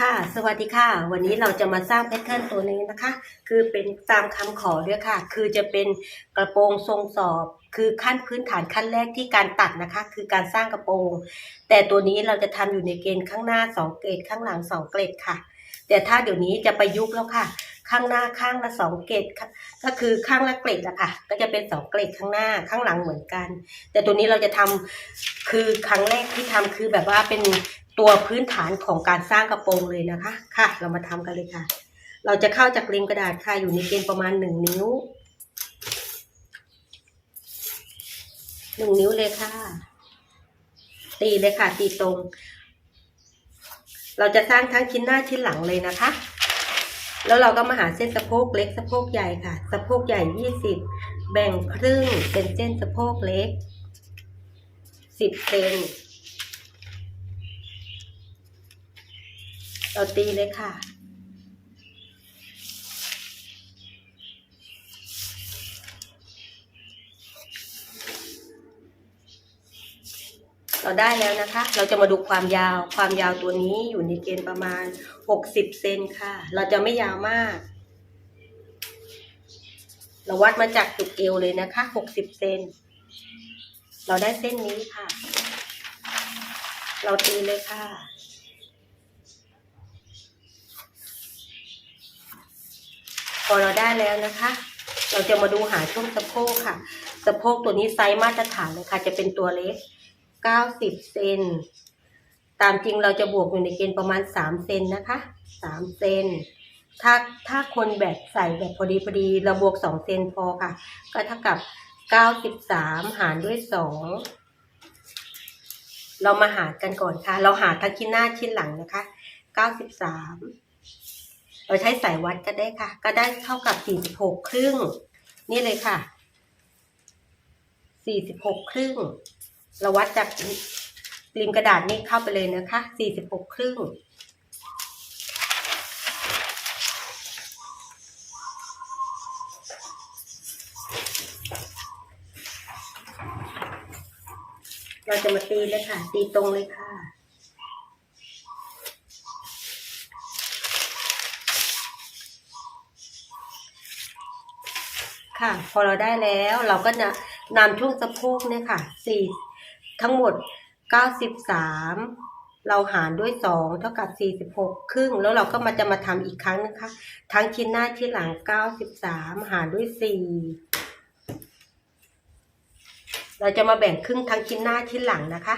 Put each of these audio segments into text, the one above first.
ค่ะ สวัสดีค่ะ วันนี้เราจะมาสร้างแพทเทิร์นตัวนี้นะคะ คือเป็นตามคำขอด้วยค่ะ คือจะเป็นกระโปรงทรงสอบ คือขั้นพื้นฐานขั้นแรกที่การตัดนะคะ คือการสร้างกระโปรง แต่ตัวนี้เราจะทำอยู่ในเกณฑ์ข้างหน้า 2 เกรดข้างหลัง 2 เกรดค่ะ แต่ถ้าเดี๋ยวนี้จะประยุกต์แล้วค่ะ ข้างหน้าข้างละสองเกรดก็คือข้างละเกรดอะค่ะ ก็จะเป็นสองเกรดข้างหน้าข้างหลังเหมือนกัน แต่ตัวนี้เราจะทำคือครั้งแรกที่ทำคือแบบว่าเป็นตัวพื้นฐานของการสร้างกระโปรงเลยนะคะ ค่ะ เรามาทำกันเลยค่ะ เราจะเข้าจากริมกระดาษค่ะ อยู่ในเกณฑ์ประมาณหนึ่งนิ้วหนึ่งนิ้วเลยค่ะ ตีเลยค่ะ ตีตรง เราจะสร้างทั้งชิ้นหน้าชิ้นหลังเลยนะคะ แล้วเราก็มาหาเส้นสะโพกเล็กสะโพกใหญ่ค่ะ สะโพกใหญ่ยี่สิบแบ่งครึ่งเป็นเส้นสะโพกเล็กสิบเซน เราตีเลยค่ะ เราได้แล้วนะคะ เราจะมาดูความยาว ความยาวตัวนี้อยู่ในเกณฑ์ประมาณ 60 เซนค่ะ เราจะไม่ยาวมาก เราวัดมาจากจุดเอวเลยนะคะ 60 เซน เราได้เส้นนี้ค่ะ เราตีเลยค่ะ อเราได้แล้วนะคะ เราจะมาดูหาช่วงสะโพกค่ะ สะโพกตัวนี้ไซส์มาตรฐานเลยค่ะ จะเป็นตัวเล็ก 90 เซน ตามจริงเราจะบวกอยู่ในเกณฑ์ประมาณ 3 เซนนะคะ 3 เซน ถ้าถ้าคนแบบใส่แบบพอดีพอดีเราบวก 2 เซนพอค่ะ ก็เท่ากับ 93 หารด้วย 2 เรามาหารกันก่อนค่ะ เราหาทั้งชิ้นหน้าชิ้นหลังนะคะ 93 เราใช้สายวัดก็ได้ค่ะ ก็ได้เท่ากับ46ครึ่ง นี่เลยค่ะ46ครึ่ง เราวัดจากริมกระดาษนี่เข้าไปเลยนะคะ46ครึ่งเราจะมาตีเลยค่ะ ตีตรงเลยค่ะ ค่ะ พอเราได้แล้วเราก็จะนำช่วงสะโพกเนี่ยค่ะสี่ทั้งหมดเก้าสิบสามเราหารด้วยสองเท่ากับสี่สิบหกครึ่ง แล้วเราก็มาจะมาทำอีกครั้งนะคะ ทั้งชิ้นหน้าชิ้นหลังเก้าสิบสามหารด้วยสี่เราจะมาแบ่งครึ่งทั้งชิ้นหน้าชิ้นหลังนะคะ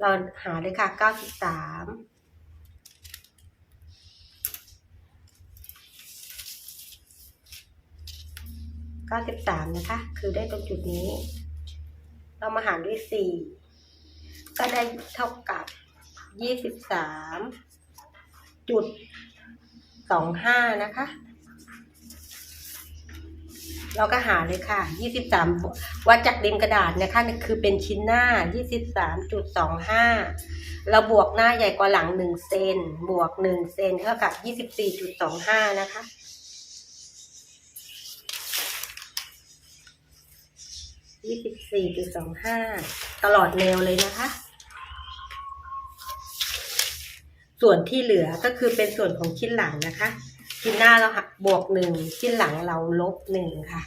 เราหาเลยค่ะเก้าสิบสาม เก้าสิบสามนะคะ คือได้ตรงจุดนี้ เรามาหารด้วยสี่ก็ได้เท่ากับยี่สิบสามจุดสองห้านะคะ เราก็หาเลยค่ะยี่สิบสามวัดจากริมกระดาษนะคะนี่คือเป็นชิ้นหน้ายี่สิบสามจุดสองห้าเราบวกหน้าใหญ่กว่าหลังหนึ่งเซนบวกหนึ่งเซนเท่ากับยี่สิบสี่จุดสองห้านะคะ ยี่สิบสี่จุดสองห้าตลอดแนวเลยนะคะ ส่วนที่เหลือก็คือเป็นส่วนของชิ้นหลังนะคะ ชิ้นหน้าเราหักบวกหนึ่งชิ้นหลังเราลบหนึ่งค่ะ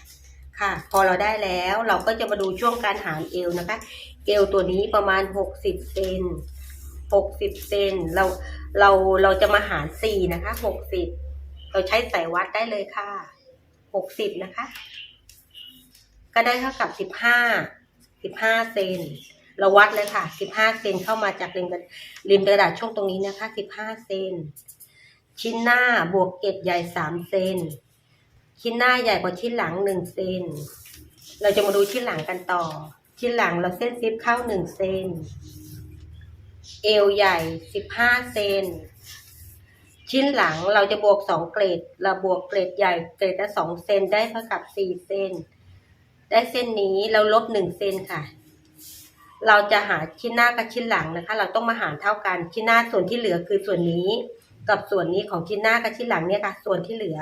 ค่ะ พอเราได้แล้วเราก็จะมาดูช่วงการหารเอวนะคะ เอวตัวนี้ประมาณหกสิบเซนหกสิบเซนเราเราเราจะมาหารสี่นะคะหกสิบเราใช้สายวัดได้เลยค่ะหกสิบนะคะ ก็ได้เท่ากับสิบห้าสิบห้าเซนเราวัดเลยค่ะสิบห้าเซนเข้ามาจากริมกระริมกระดาษช่วงตรงนี้นะคะสิบห้าเซนชิ้นหน้าบวกเกล็ดใหญ่สามเซนชิ้นหน้าใหญ่กว่าชิ้นหลังหนึ่งเซนเราจะมาดูชิ้นหลังกันต่อ ชิ้นหลังเราเส้นซิปเข้าหนึ่งเซนเอวใหญ่สิบห้าเซนชิ้นหลังเราจะบวกสองเกรดเราบวกเกรดใหญ่เกรดละสองเซนได้เท่ากับสี่เซน ได้เส้นนี้เราลบหนึ่งเซนค่ะ เราจะหาชิ้นหน้ากับชิ้นหลังนะคะ เราต้องมาหารเท่ากันชิ้นหน้าส่วนที่เหลือคือส่วนนี้ กับส่วนนี้ของชิ้นหน้ากับชิ้นหลังเนี่ยค่ะ ส่วนที่เหลือ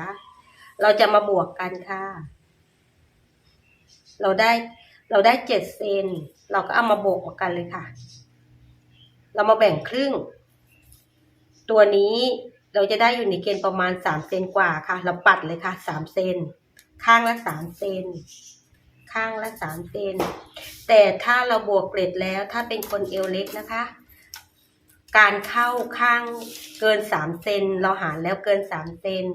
เราจะมาบวกกันค่ะ เราได้เราได้เจ็ดเซนเราก็เอามาบวกกันเลยค่ะ เรามาแบ่งครึ่ง ตัวนี้เราจะได้อยู่ในเกณฑ์ประมาณสามเซนกว่าค่ะ เราปัดเลยค่ะสามเซนข้างละสามเซน ข้างละสามเซนแต่ถ้าเราบวกเกรดแล้วถ้าเป็นคนเอวเล็กนะคะ การเข้าข้างเกินสามเซนเราหารแล้วเกินสามเซน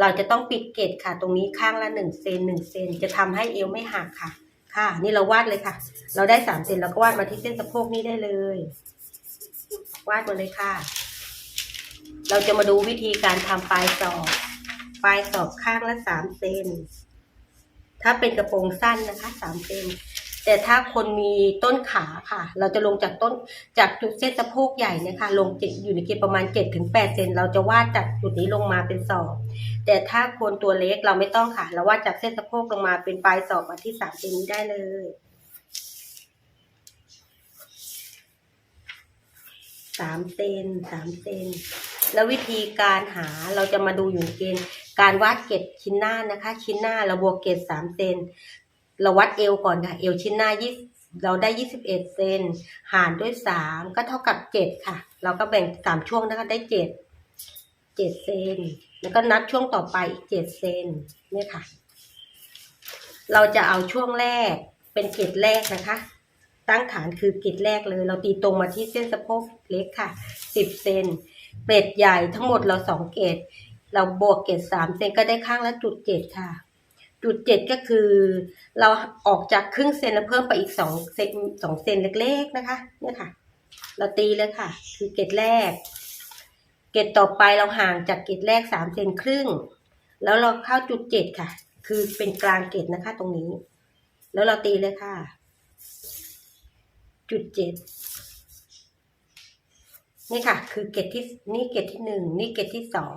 เราจะต้องปิดเกตค่ะ ตรงนี้ข้างละหนึ่งเซนหนึ่งเซนจะทำให้เอวไม่หักค่ะ ค่ะ นี่เราวาดเลยค่ะ เราได้สามเซนเราก็วาดมาที่เส้นสะโพกนี้ได้เลย วาดมาเลยค่ะ เราจะมาดูวิธีการทำปลายสอบ ปลายสอบข้างละสามเซน ถ้าเป็นกระโปรงสั้นนะคะสามเซนแต่ถ้าคนมีต้นขาค่ะ เราจะลงจากต้นจากจุดเส้นสะโพกใหญ่นี่ยค่ะลงเจ็ดอยู่ในเกณฑ์ประมาณเจ็ดถึงแปดเซนเราจะวาดจากจุดนี้ลงมาเป็นศอกแต่ถ้าคนตัวเล็กเราไม่ต้องค่ะ เราวาดจากเส้นสะโพกลงมาเป็นปลายศอกมาที่สามเซนนี้ได้เลยสามเซนสามเซนแล้ววิธีการหาเราจะมาดูอยู่ในเกณฑ์ การวัดเกตชิ้นหน้านะคะ ชิ้นหน้าเราบวกเกตสามเซนเราวัดเอวก่อนค่ะเอวชิ้นหน้ายี่เราได้ยี่สิบเอ็ดเซนหารด้วยสามก็เท่ากับเจ็ดค่ะ เราก็แบ่งสามช่วงนะคะได้เจ็ดเจ็ดเซนแล้วก็นับช่วงต่อไปอีกเจ็ดเซนเนี่ยค่ะ เราจะเอาช่วงแรกเป็นเกตแรกนะคะ ตั้งฐานคือเกตแรกเลย เราตีตรงมาที่เส้นสะโพกเล็กค่ะสิบเซนเกรดใหญ่ทั้งหมดเราสองเกต เราบวกเกตสามเซนก็ได้ข้างละจุดเจ็ดค่ะ จุดเจ็ดก็คือ เราออกจากครึ่งเซนแล้วเพิ่มไปอีกสองเซนสองเซนเล็กๆนะคะเนี่ยค่ะ เราตีเลยค่ะ คือเกตแรก เกตต่อไปเราห่างจากเกตแรกสามเซนครึ่ง แล้วเราเข้าจุดเจ็ดค่ะ คือเป็นกลางเกตนะคะ ตรงนี้ แล้วเราตีเลยค่ะ จุดเจ็ดนี่ค่ะ คือเกตที่นี่เกตที่หนึ่งนี่เกตที่สอง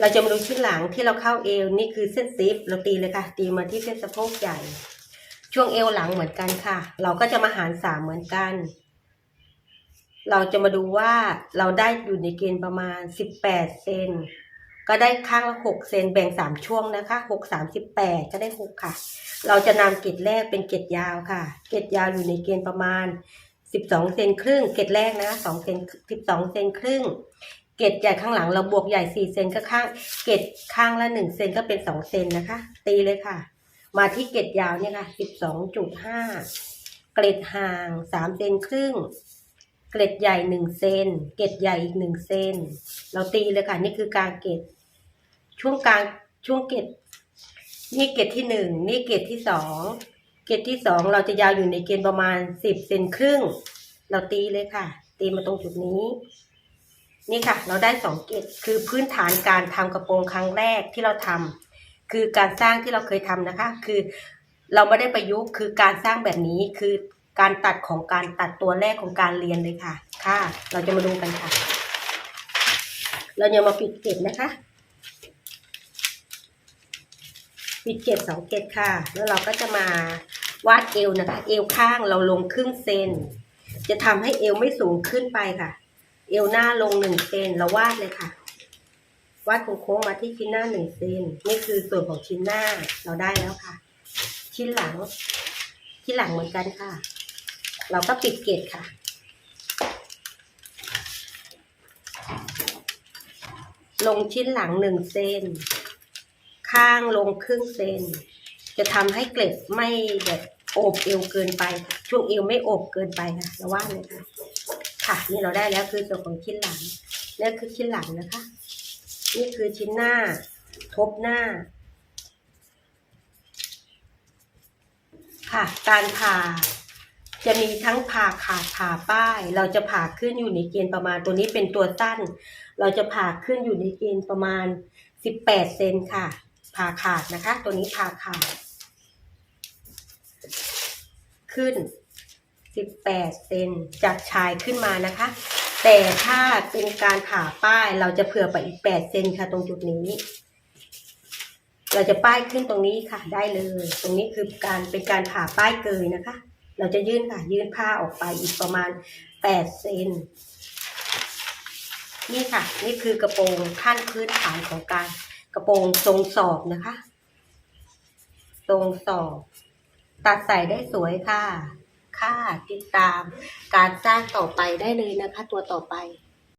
เราจะมาดูชิ้นหลังที่เราเข้าเอวนี่คือเส้นซิปเราตีเลยค่ะ ตีมาที่เส้นสะโพกใหญ่ ช่วงเอวหลังเหมือนกันค่ะ เราก็จะมาหารสามเหมือนกัน เราจะมาดูว่าเราได้อยู่ในเกณฑ์ประมาณสิบแปดเซนก็ได้ข้างละหกเซนแบ่งสามช่วงนะคะหกสามสิบแปดก็ได้หกค่ะ เราจะนำเกตแรกเป็นเกตยาวค่ะ เกตยาวอยู่ในเกณฑ์ประมาณสิบสองเซนครึ่ง เกตแรกนะสองเซนสิบสองเซนครึ่ง เกตใหญ่ข้างหลังเราบวกใหญ่สี่เซนก็ข้างเกตข้างละหนึ่งเซนก็เป็นสองเซนนะคะ ตีเลยค่ะ มาที่เกตยาวเนี่ยค่ะสิบสองจุดห้าเกรดห่างสามเซนครึ่ง เกรดใหญ่หนึ่งเซนเกรดใหญ่อีกหนึ่งเซนเราตีเลยค่ะ นี่คือกลางเกตช่วงกลางช่วงเกตนี่เกตที่หนึ่งนี่เกตที่สองเกตที่สองเราจะยาวอยู่ในเกณฑ์ประมาณสิบเซนครึ่ง เราตีเลยค่ะ ตีมาตรงจุดนี้ นี่ค่ะ เราได้สองเกตคือพื้นฐานการทำกระโปรงครั้งแรกที่เราทำคือการสร้างที่เราเคยทำนะคะ คือเราไม่ได้ประยุกต์คือการสร้างแบบนี้คือการตัดของการตัดตัวแรกของการเรียนเลยค่ะ ค่ะ เราจะมาดูกันค่ะ เราจะมาปิดเกตนะคะ ปิดเกตสองเกตค่ะ แล้วเราก็จะมาวาดเอวนะคะ เอวข้างเราลงครึ่งเซน จะทำให้เอวไม่สูงขึ้นไปค่ะ เอวหน้าลงหนึ่งเซนเราวาดเลยค่ะ วาดโค้งมาที่ชิ้นหน้าหนึ่งเซนนี่คือส่วนของชิ้นหน้าเราได้แล้วค่ะ ชิ้นหลัง ชิ้นหลังเหมือนกันค่ะ เราก็ปิดเกตค่ะ ลงชิ้นหลังหนึ่งเซนข้างลงครึ่งเซนจะทำให้เกล็ดไม่แบบโอบเอวเกินไป ช่วงเอวไม่โอบเกินไปค่ะเราว่าเลยค่ะ ค่ะ นี่เราได้แล้วคือส่วนของชิ้นหลังนี่คือชิ้นหลังนะคะ นี่คือชิ้นหน้า ทบหน้า ค่ะการผ่าจะมีทั้งผ่าขาดผ่าป้าย เราจะผ่าขึ้นอยู่ในเกณฑ์ประมาณตัวนี้เป็นตัวสั้น เราจะผ่าขึ้นอยู่ในเกณฑ์ประมาณ 18เซนค่ะ ผ่าขาดนะคะ ตัวนี้ผ่าขาด ขึ้น 18 เซนจากชายขึ้นมานะคะ แต่ถ้าเป็นการผ่าป้ายเราจะเผื่อไปอีก 8 เซนค่ะ ตรงจุดนี้ เราจะป้ายขึ้นตรงนี้ค่ะได้เลย ตรงนี้คือการเป็นการผ่าป้ายเกยนะคะ เราจะยื่นค่ะ ยื่นผ้าออกไปอีกประมาณ 8 เซนนี่ค่ะ นี่คือกระโปรงขั้นพื้นฐานของการกระโปรงทรงสอบนะคะ ทรงสอบ ตัดใส่ได้สวยค่ะ ค่ะ ติดตามการสร้างต่อไปได้เลยนะคะ ตัวต่อไป